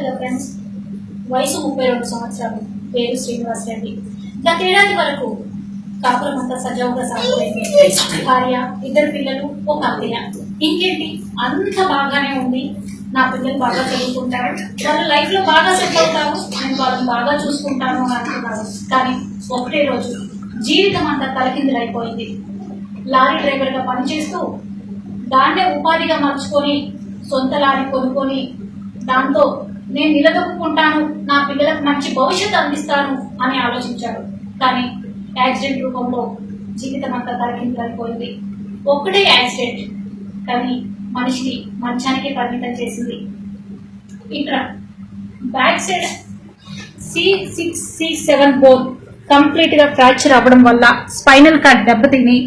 కదా ఫ్రెండ్స్. వయసు ముప్పై రెండు సంవత్సరాలు పేరు శ్రీనివాస్ రెడ్డి. గతేడాది వరకు కాపురం అంతా సజావుగా సాగుతుంది. భార్య ఇద్దరు పిల్లలు ఒక అత్తయ్య. ఇంకేంటి? అంత బాగానే ఉంది. నా పిల్లలు బాగా చదువుకుంటారు. వాళ్ళ లైఫ్లో బాగా సెట్ అవుతారు. నేను వాళ్ళని బాగా చూసుకుంటాను అని అనుకున్నాను కానీ ఒకటే రోజు జీవితం అంతా తలకిందులైపోయింది. లారీ డ్రైవర్గా పనిచేస్తూ దాన్నే ఉపాధిగా మార్చుకొని సొంత లారీ కొనుక్కొని దాంతో నేను నిలదొక్కుంటాను నా పిల్లలకు మంచి భవిష్యత్తు అందిస్తాను అని ఆలోచించాడు. కానీ యాక్సిడెంట్ రూపంలో జీవితం అంతా తగ్గిపోయింది ఒక్కటే యాక్సిడెంట్ కానీ మనిషిని మంచానికి పరిమితం చేసింది. ఇక్కడ back side C six C seven bone కంప్లీట్గా ఫ్రాక్చర్ అవ్వడం వల్ల స్పైనల్ కార్డ్ దెబ్బతిని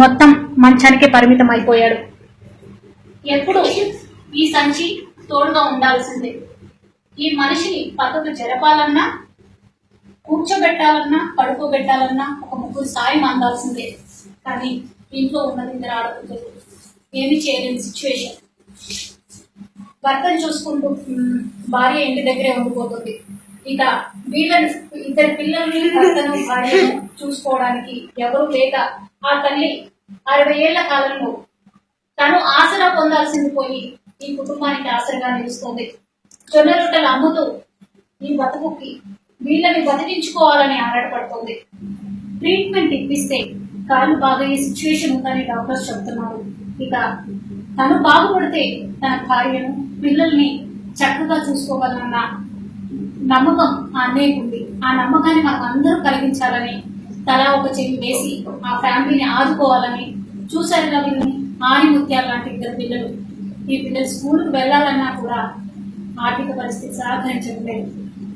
మొత్తం మంచానికే పరిమితం అయిపోయాడు ఎప్పుడు? ఈ సంచి తోడుగా ఉండాల్సిందే. ఈ మనిషిని పక్కకు జరపాలన్నా కూర్చోబెట్టాలన్నా పడుకోబెట్టాలన్నా ఒక ముగ్గురు సాయం అందాల్సిందే. కానీ ఇంట్లో ఉన్నది ఇద్దరు ఆడపిల్లలు. ఏమి చేయలేని సిచ్యువేషన్ భర్తను చూసుకుంటూ భార్య ఇంటి దగ్గరే ఉండిపోతుంది. ఇక వీళ్ళని ఇద్దరు పిల్లల్ని భర్తను భార్యను చూసుకోవడానికి ఎవరు లేక ఆ తల్లి అరవై ఏళ్ళ కాలంలో తను ఆసరా పొందాల్సింది పోయి ఈ కుటుంబానికి ఆసరగా నిలుస్తుంది. జొన్న రొట్టెలు అమ్ముతూ ఈ బతుకుకి వీళ్ళని బతికించుకోవాలని ఆరాటపడుతుంది. ట్రీట్మెంట్ ఇప్పిస్తే కాలు బాగయ్యే సిచ్యువేషన్ ఉందని డాక్టర్స్ చెప్తున్నారు. ఇక తను బాగుపడితే తన భార్యను పిల్లల్ని చక్కగా చూసుకోగలనన్న నమ్మకం ఆ అన్నయ్యకు ఉంది. ఆ నమ్మకాన్ని మనం అందరూ కలిగించాలని తలా ఒక చెవి వేసి ఆ ఫ్యామిలీని ఆదుకోవాలని చూశారు వీళ్ళని ఆని ముత్యాలు లాంటి ఇద్దరు పిల్లలు. ఈ పిల్లలు స్కూల్కి వెళ్ళాలన్నా కూడా ఆర్థిక పరిస్థితి సహకరించట్లేదు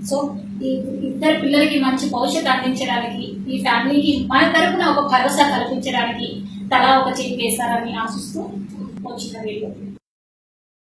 సో ఈ ఇద్దరు పిల్లలకి మంచి భవిష్యత్తు అందించడానికి ఈ ఫ్యామిలీకి మన తరపున ఒక భరోసా కల్పించడానికి తలా ఒక చేతి వేశారని ఆశిస్తూ వచ్చిన వీళ్ళు